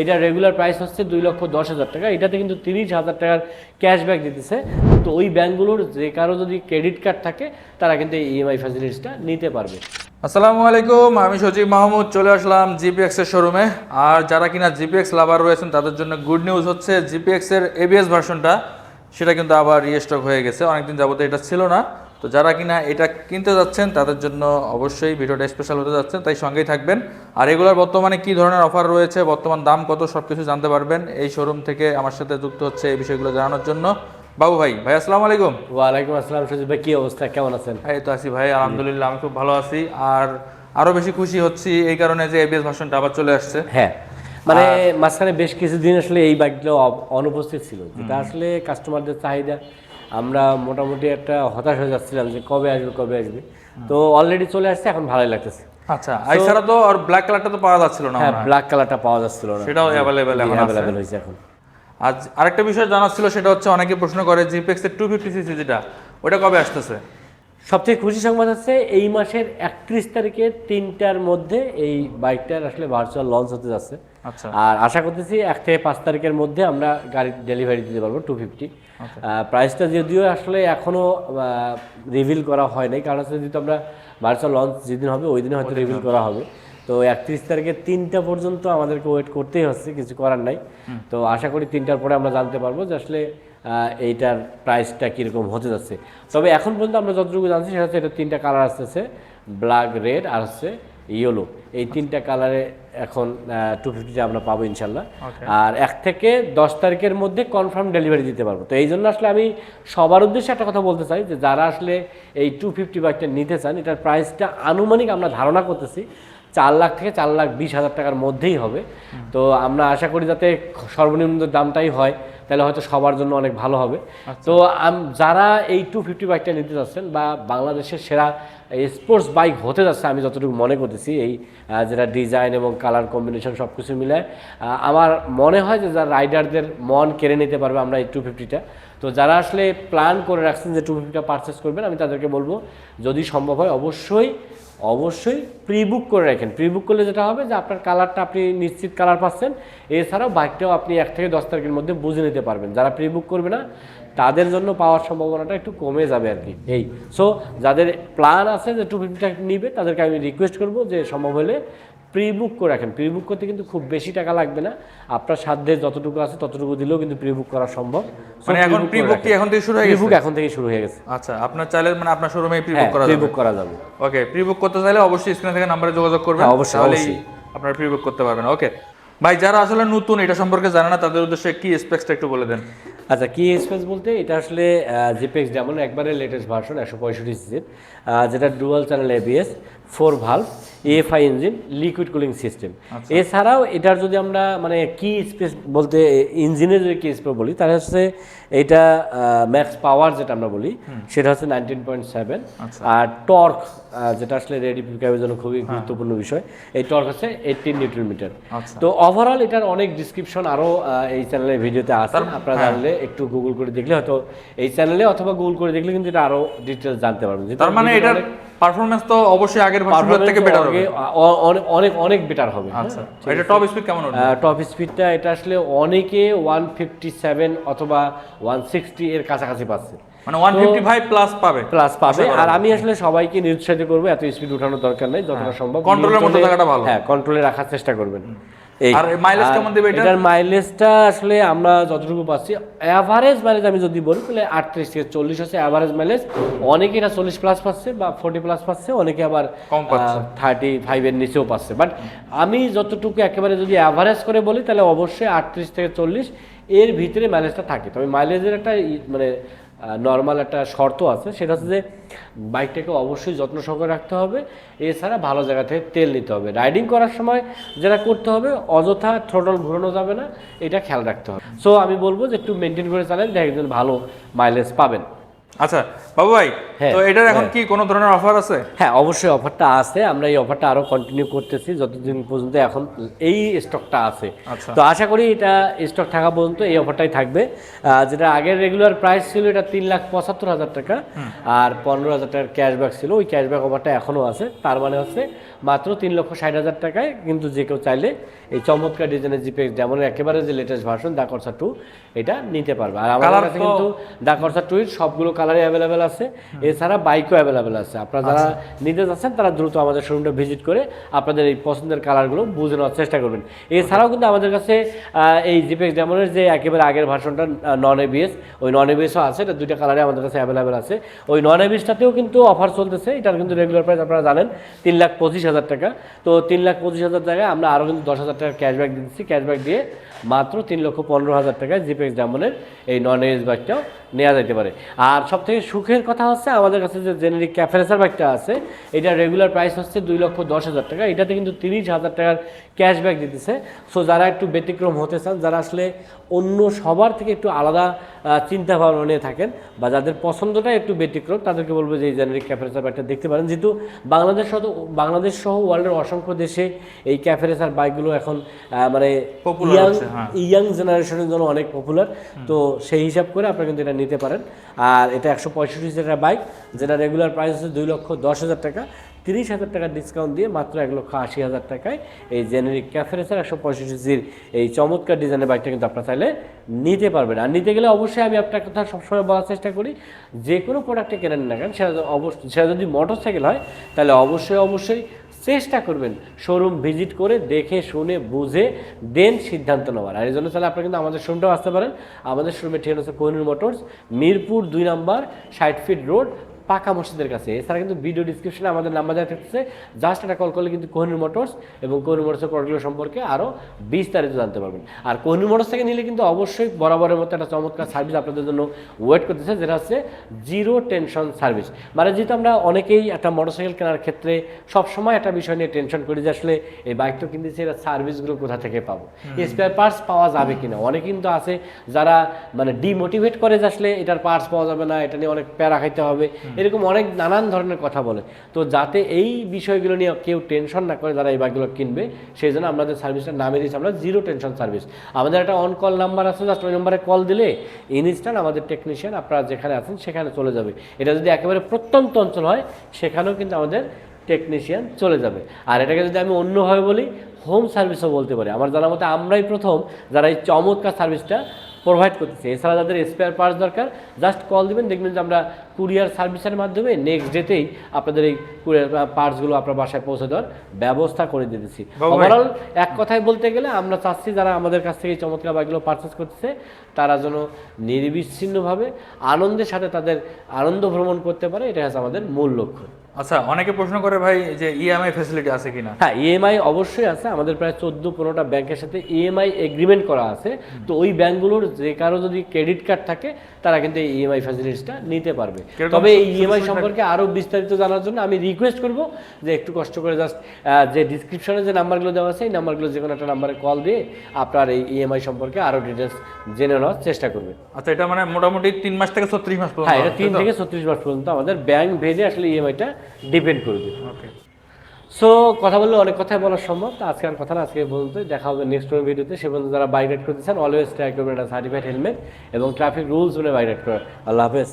এটা regular price হচ্ছে দুই লক্ষ দশ হাজার টাকা। এটাতে কিন্তু তিরিশ হাজার টাকার ক্যাশব্যাক দিতেছে। তো ওই ব্যাঙ্কগুলোর যে কারও যদি ক্রেডিট কার্ড থাকে, তারা কিন্তু এই ইএমআই ফ্যাসিলিটিসটা নিতে পারবে। আসসালামু আলাইকুম, আমি সচিব মাহমুদ, চলে আসলাম জিপিএক্স এর শোরুমে আর যারা কিনা জিপিএক্স লাভার রয়েছেন, তাদের জন্য গুড নিউজ হচ্ছে জিপিএক্স এর এবিএস ভার্সনটা সেটা কিন্তু আবার রিস্টক হয়ে গেছে। অনেকদিন যাবত এটা ছিল না। তো যারা কিনা এটা কিনতে যাচ্ছেন তাদের জন্য অবশ্যই ভিডিওটা স্পেশাল হতে যাচ্ছে তাই সঙ্গেই থাকবেন। আর এগুলোর বর্তমানে কি ধরনের অফার রয়েছে বর্তমান দাম কত সব কিছু জানতে পারবেন এই শোরুম থেকে আমার সাথে যুক্ত হচ্ছে এই বিষয়গুলো জানানোর জন্য। বাবু ভাই ভাই আসসালামু আলাইকুম। ওয়ালাইকুম আসসালাম সজিব ভাই কি অবস্থা? কেমন আছেন? এই তো আছি ভাই আলহামদুলিল্লাহ আমি খুব ভালো আছি। আর আরও বেশি খুশি হচ্ছি এই কারণে যে এবিএস ভার্সনটা আবার চলে আসছে। হ্যাঁ মানে মাঝখানে বেশ কিছুদিন আসলে এই বাইকগুলো অনুপস্থিত ছিল। যেটা আসলে কাস্টমারদের চাহিদা আমরা মোটামুটি একটা হতাশ হয়ে যাচ্ছিলাম যে কবে আসবে কবে আসবে। তো অলরেডি চলে আসছে এখন ভালোই লাগতেছে। আচ্ছা তো আর ব্ল্যাক কালারটা তো পাওয়া যাচ্ছিল না হ্যাঁ ব্ল্যাক কালারটা পাওয়া যাচ্ছিল না। সেটাও অ্যাভেলেবেল এখন অ্যাভেলেবেল হয়েছে এখন। আজ আরেকটা বিষয় জানার ছিল সেটা হচ্ছে অনেকে প্রশ্ন করে জিপেক্স এর টু ফিফটি সিসি যেটা ওটা কবে আসতেছে? সবথেকে খুশি সংবাদ হচ্ছে এই মাসের একত্রিশ তারিখে তিনটার মধ্যে এই বাইকটার আসলে ভার্চুয়াল লঞ্চ হতে যাচ্ছে। আর আশা করতেছি এক থেকে পাঁচ তারিখের মধ্যে আমরা গাড়ি ডেলিভারি দিতে পারব টু ফিফটি প্রাইসটা যদিও আসলে এখনও রিভিল করা হয় নাই। কারণ হচ্ছে যেহেতু আমরা ভার্চুয়াল লঞ্চ যেদিন হবে ওই দিনে হয়তো রিভিল করা হবে। তো একত্রিশ তারিখে তিনটা পর্যন্ত আমাদেরকে ওয়েট করতেই হচ্ছে কিছু করার নাই। তো আশা করি তিনটার পরে আমরা জানতে পারব যে আসলে এইটার প্রাইসটা কীরকম হতে যাচ্ছে। তবে এখন পর্যন্ত আমরা যতটুকু জানছি সেটা হচ্ছে এটা তিনটা কালার আসতেছে ব্ল্যাক রেড আর হচ্ছে ইয়েলো এই তিনটা কালারে এখন টু ফিফটিটা আমরা পাবো ইনশাল্লাহ। আর এক থেকে দশ তারিখের মধ্যে কনফার্ম ডেলিভারি দিতে পারব। তো এই জন্য আসলে আমি সবার উদ্দেশ্যে একটা কথা বলতে চাই যে যারা আসলে এই টু ফিফটি বাইকটা নিতে চান এটার প্রাইসটা আনুমানিক আমরা ধারণা করতেছি। চার লাখ থেকে চার লাখ বিশ হাজার টাকার মধ্যেই হবে। তো আমরা আশা করি যাতে সর্বনিম্ন দামটাই হয় তাহলে হয়তো সবার জন্য অনেক ভালো হবে। তো যারা এই টু ফিফটি বাইকটা নিতে যাচ্ছেন বা বাংলাদেশের সেরা স্পোর্টস বাইক হতে যাচ্ছে আমি যতটুকু মনে করতেছি এই যেটা ডিজাইন এবং কালার কম্বিনেশন সব কিছু মিলে আমার মনে হয় যে যারা রাইডারদের মন কেড়ে নিতে পারবে আমরা এই টু ফিফটিটা তো যারা আসলে প্ল্যান করে রাখছেন যে টু ফিফটিটা পারচেস করবেন আমি তাদেরকে বলব যদি সম্ভব হয় অবশ্যই অবশ্যই প্রি বুক করে রাখেন। প্রি বুক করলে যেটা হবে যে আপনার কালারটা আপনি নিশ্চিত কালার পাচ্ছেন। এছাড়াও বাইকটাও আপনি এক থেকে দশ তারিখের মধ্যে বুঝে নিতে পারবেন। যারা প্রি বুক করবে না, তাদের জন্য পাওয়ার সম্ভাবনাটা একটু কমে যাবে আর কি। এই সো যাদের প্ল্যান আছে যে টু ফিফটিটা নিবে, তাদেরকে আমি রিকোয়েস্ট করব যে সম্ভব হলে প্রি বুক করে রাখেন। প্রি বুক করতে কিন্তু খুব বেশি টাকা লাগবে না। আপনার সাধ্যে যতটুকু আছে ততটুকু দিলেও কিন্তু প্রি বুক করা সম্ভব। মানে এখন প্রি বুক কি এখন থেকে শুরু হয়ে প্রি গেছে? বুক এখন থেকে শুরু হয়ে গেছে। আচ্ছা আপনার চাইলে মানে আপনার শোরুমে প্রি বুক করা প্রি যাবে। বুক করা যাবে। ওকে প্রি বুক করতে চাইলে অবশ্যই স্ক্রিনে থেকে নাম্বারে যোগাযোগ করবেন। হ্যাঁ, অবশ্যই, তাহলেই অবশ্যই। আপনারা প্রি বুক করতে পারবেন। ওকে ভাই যারা আসলে নতুন এটা সম্পর্কে জানে না তাদের উদ্দেশ্যে কি স্পেক্সটা একটু বলে দেন। আচ্ছা কি স্পেস বলতে এটা আসলে জিপেক্স যেমন একবারে লেটেস্ট ভার্সন একশো পঁয়ষট্টি সিসির যেটা dual channel ABS four valve AFI engine liquid cooling system এছাড়াও এটার যদি আমরা মানে কি স্পেস বলতে ইঞ্জিনের যদি কি স্পেস বলি তাহলে হচ্ছে এটা ম্যাক্স পাওয়ার যেটা আমরা বলি সেটা হচ্ছে নাইনটিন পয়েন্ট সেভেন আর টর্ক যেটা আসলে রেডি পিকাপের জন্য খুবই গুরুত্বপূর্ণ বিষয় এই টর্ক হচ্ছে এইটিন নিউটন মিটার। তো ওভারঅল এটার অনেক ডিসক্রিপশন আরও এই চ্যানেলের ভিডিওতে আছে আপনারা জানলে একটু গুগল করে দেখলে হয়তো এই চ্যানেলে অথবা গুগল করে দেখলে কিন্তু এটা আরও ডিটেলস জানতে পারবেন। তার মানে এটার পারফরম্যান্স তো অবশ্যই আগের ভার্সনগুলোর থেকে বেটার হবে। অনেক অনেক অনেক বেটার হবে। আচ্ছা। এটা টপ স্পিড কেমন হবে টপ স্পিডটা এটা আসলে অনেকে ওয়ান ফিফটি সেভেন অথবা ওয়ান সিক্সটি এর কাছাকাছি পাচ্ছে। মানে 155 প্লাস পাবে। প্লাস পাবে। আর আমি আসলে সবাইকে নিরুৎসাহিত করব এত স্পিড উঠানোর দরকার নেই যতটা সম্ভব কন্ট্রোলের মধ্যে থাকাটা ভালো। হ্যাঁ কন্ট্রোলে রাখার চেষ্টা করবেন। আর মাইলেজ কেমন দেবে এটার মাইলেজটা আসলে আমরা যতটুকু পাচ্ছি অ্যাভারেজ মাইলেজ আমি যদি বলি তাহলে আটত্রিশ থেকে চল্লিশ হচ্ছে অ্যাভারেজ মাইলেজ অনেকে এটা চল্লিশ প্লাস পাচ্ছে বা ফোর্টি প্লাস পাচ্ছে অনেকে আবার কম পাচ্ছে। থার্টি ফাইভের নিচেও পাচ্ছে। বাট আমি যতটুকু একেবারে যদি অ্যাভারেজ করে বলি তাহলে অবশ্যই আটত্রিশ থেকে চল্লিশ এর ভিতরে মাইলেজটা থাকে। তবে মাইলেজের একটা মানে নর্মাল একটা শর্ত আছে, সেটা হচ্ছে যে বাইকটাকে অবশ্যই যত্ন সহকারে রাখতে হবে। এছাড়া ভালো জায়গা থেকে তেল নিতে হবে। রাইডিং করার সময় যেটা করতে হবে, অযথা থ্রোটল ঘুরানো যাবে না, এটা খেয়াল রাখতে হবে। সো আমি বলব যে একটু মেনটেন করে চালাই যে একজন ভালো মাইলেজ পাবেন। আচ্ছা বাবু ভাই হ্যাঁ, তো এটার এখন কি কোনো ধরনের অফার আছে? হ্যাঁ অবশ্যই অফারটা আছে। আমরা এই অফারটা আরও কন্টিনিউ করতেছি যতদিন পর্যন্ত এখন এই স্টকটা আছে। আচ্ছা। তো আশা করি এটা স্টক থাকা পর্যন্ত এই অফারটাই থাকবে। যেটা আগের রেগুলার প্রাইস ছিল এটা তিন লাখ পঁচাত্তর হাজার টাকা। আর পনেরো হাজার টাকার ক্যাশব্যাক ছিল ওই ক্যাশব্যাক অফারটা এখনও আছে। তার মানে হচ্ছে মাত্র তিন লক্ষ ষাট হাজার টাকায় কিন্তু যে কেউ চাইলে এই চমৎকার ডিজাইনের জিপেক্স যেমন একেবারে যে লেটেস্ট ভার্সন দাকরসা টু এটা নিতে পারবে। আর Colour কাছে কিন্তু দাকরসা টুইট সবগুলো কালারই অ্যাভেলেবেল আছে। এছাড়া বাইকও অ্যাভেলেবেল আছে। আপনারা যারা নিতে যাচ্ছেন তারা দ্রুত আমাদের শোরুমটা ভিজিট করে আপনাদের এই পছন্দের কালারগুলো বুঝে নেওয়ার চেষ্টা করবেন। এছাড়াও কিন্তু আমাদের কাছে এই জিপেক্স ডেমনের যে একেবারে আগের ভার্সনটা নন এবিএস ওই নন এবিএসও আছে এটা দুইটা কালারে আমাদের কাছে অ্যাভেলেবেল আছে। ওই নন এবিএসটাতেও কিন্তু অফার চলতেছে এটার কিন্তু রেগুলার প্রাইস আপনারা জানেন তিন লাখ পঁচিশ হাজার টাকা। তো তিন লাখ পঁচিশ হাজার টাকায় আমরা আরও কিন্তু দশ হাজার টাকা ক্যাশব্যাক দিচ্ছি। ক্যাশব্যাক দিয়ে মাত্র তিন লক্ষ পনেরো হাজার টাকায় জিপেক্স ডায়মন্ডের এই নন এজ বাইকটাও নেওয়া যেতে পারে। আর সব থেকে সুখের কথা হচ্ছে আমাদের কাছে যে জেনারিক ক্যাফেরেসার বাইকটা আছে এটা রেগুলার প্রাইস হচ্ছে দুই লক্ষ দশ হাজার টাকা। এটাতে কিন্তু তিরিশ হাজার টাকার ক্যাশব্যাক দিতেছে। সো যারা একটু ব্যতিক্রম হতে চান যারা আসলে অন্য সবার থেকে একটু আলাদা চিন্তা ভাবনা নিয়ে থাকেন বা যাদের পছন্দটা একটু ব্যতিক্রম তাদেরকে বলব যে এই জেনারিক ক্যাফেরেসার বাইকটা দেখতে পারেন। যেহেতু বাংলাদেশ সহ বাংলাদেশ সহ ওয়ার্ল্ডের অসংখ্য দেশে এই ক্যাফেরেসার বাইকগুলো এখন মানে হ্যাঁ। ইয়াং জেনারেশনের জন্য অনেক পপুলার তো সেই হিসাব করে আপনারা কিন্তু এটা নিতে পারেন। আর এটা একশো পঁয়ষট্টি সিটার বাইক, যেটা রেগুলার প্রাইস হচ্ছে দুই লক্ষ দশ হাজার টাকা। তিরিশ হাজার টাকা ডিসকাউন্ট দিয়ে মাত্র এক লক্ষ আশি হাজার টাকায় এই জেনারিক ক্যাফেরেসার একশো পঁয়ষট্টি সির এই চমৎকার ডিজাইনের বাইকটা কিন্তু আপনারা চাইলে নিতে পারবেন। আর নিতে গেলে অবশ্যই আমি আপনার কথা সবসময় বলার চেষ্টা করি, যে কোনো প্রোডাক্টে কেনেন না কেন, সেটা অবশ্যই সেটা যদি মোটর সাইকেল হয়, তাহলে অবশ্যই অবশ্যই চেষ্টা করবেন শোরুম ভিজিট করে দেখে, শুনে, বুঝে দেন সিদ্ধান্ত নেওয়ার। আর এই জন্য তাহলে আপনারা কিন্তু আমাদের শোরুমটাও আসতে পারেন। আমাদের শোরুমের ঠিকানা হচ্ছে কোহিনুর মোটরস মিরপুর দুই নম্বর, ষাট ফিট রোড পাকা মসজিদের কাছে। এছাড়া কিন্তু ভিডিও ডিসক্রিপশনে আমাদের নাম্বার দেওয়া থাকছে জাস্ট একটা কল করলে কিন্তু কোহিনুর মোটরস এবং কোহিনুর মোটরসের প্রোডাক্টগুলো সম্পর্কে আরও বিস্তারিত জানতে পারবেন। আর কোহিনুর মোটরস থেকে নিলে কিন্তু অবশ্যই বরাবরের মতো একটা চমৎকার সার্ভিস আপনাদের জন্য ওয়েট করতেছে যেটা হচ্ছে জিরো টেনশন সার্ভিস মানে যেহেতু আমরা অনেকেই একটা মোটরসাইকেল কেনার ক্ষেত্রে সবসময় একটা বিষয় নিয়ে টেনশন করি যে আসলে এই বাইকটা কিনতেছি এরা সার্ভিসগুলো কোথা থেকে পাবো? স্পেয়ার পার্টস পাওয়া যাবে কিনা? অনেক কিন্তু আছে যারা মানে ডিমোটিভেট করে যে আসলে এটার পার্টস পাওয়া যাবে না এটা নিয়ে অনেক প্যারা খাইতে হবে। এরকম অনেক নানান ধরনের কথা বলে। তো যাতে এই বিষয়গুলো নিয়ে কেউ টেনশন না করে যারা এই বাইকগুলো কিনবে, সেই জন্য আমাদের সার্ভিসটার নামে দিয়েছি আমরা জিরো টেনশন সার্ভিস আমাদের একটা অন কল নাম্বার আছে জাস্ট ওই নাম্বারে কল দিলে ইনস্ট্যান্ট আমাদের টেকনিশিয়ান আপনারা যেখানে আছেন সেখানে চলে যাবে। এটা যদি একেবারে প্রত্যন্ত অঞ্চল হয়, সেখানেও কিন্তু আমাদের টেকনিশিয়ান চলে যাবে। আর এটাকে যদি আমি অন্যভাবে বলি হোম সার্ভিসও বলতে পারি। আমার জানা মতে আমরাই প্রথম যারা এই চমৎকার সার্ভিসটা প্রোভাইড করতেছে। এছাড়া যাদের স্পেয়ার পার্টস দরকার। জাস্ট কল দিবেন দেখবেন যে আমরা কুরিয়ার সার্ভিসের মাধ্যমে নেক্সট ডেতেই আপনাদের এই কুরিয়ার পার্টসগুলো আপনার বাসায় পৌঁছে দেওয়ার ব্যবস্থা করে দিতেছি। ওভারঅল এক কথায় বলতে গেলে আমরা চাচ্ছি যারা আমাদের কাছ থেকে এই চমৎকার বাইকগুলো পারচেস করতেছে তারা যেন নির্বিচ্ছিন্নভাবে আনন্দের সাথে তাদের আনন্দ ভ্রমণ করতে পারে। এটা হচ্ছে আমাদের মূল লক্ষ্য। আচ্ছা অনেকে প্রশ্ন করে ভাই যে ইএমআই ফ্যাসিলিটি আছে কিনা? হ্যাঁ ইএমআই অবশ্যই আছে। আমাদের প্রায় চোদ্দ পনেরোটা ব্যাংকের সাথে ইএমআই এগ্রিমেন্ট করা আছে। তো ওই ব্যাংকগুলোর যে কারও যদি ক্রেডিট কার্ড থাকে তারা কিন্তু এই ইএমআই ফ্যাসিলিটিসটা নিতে পারবে। তবে এই ইএমআই সম্পর্কে আরও বিস্তারিত জানার জন্য আমি রিকোয়েস্ট করব যে একটু কষ্ট করে জাস্ট যে ডিসক্রিপশনে যে নাম্বারগুলো দেওয়া আছে এই নাম্বারগুলো যে কোনো একটা নাম্বারে কল দিয়ে আপনার এই ইএমআই সম্পর্কে আরও ডিটেলস জেনে নেওয়ার চেষ্টা করবে। আচ্ছা এটা মানে মোটামুটি তিন মাস থেকে ছত্রিশ মাস পর্যন্ত? হ্যাঁ এটা তিন থেকে ছত্রিশ মাস পর্যন্ত আমাদের ব্যাংক ভেজে আসলে ইএমআইটা ডিপেন্ড করবে ওকে। সো কথা বললে অনেক কথাই বলা সম্ভব। তো আজকে আর কথা না আজকে বলতে দেখা হবে নেক্সট কোনো ভিডিওতে সে পর্যন্ত যারা বাইক রাইড করতে চান অলওয়েজ ট্রাই করবেন একটা সার্টিফাইড হেলমেট এবং ট্রাফিক রুলস মেনে বাইক রাইড করা আল্লাহ হাফেজ।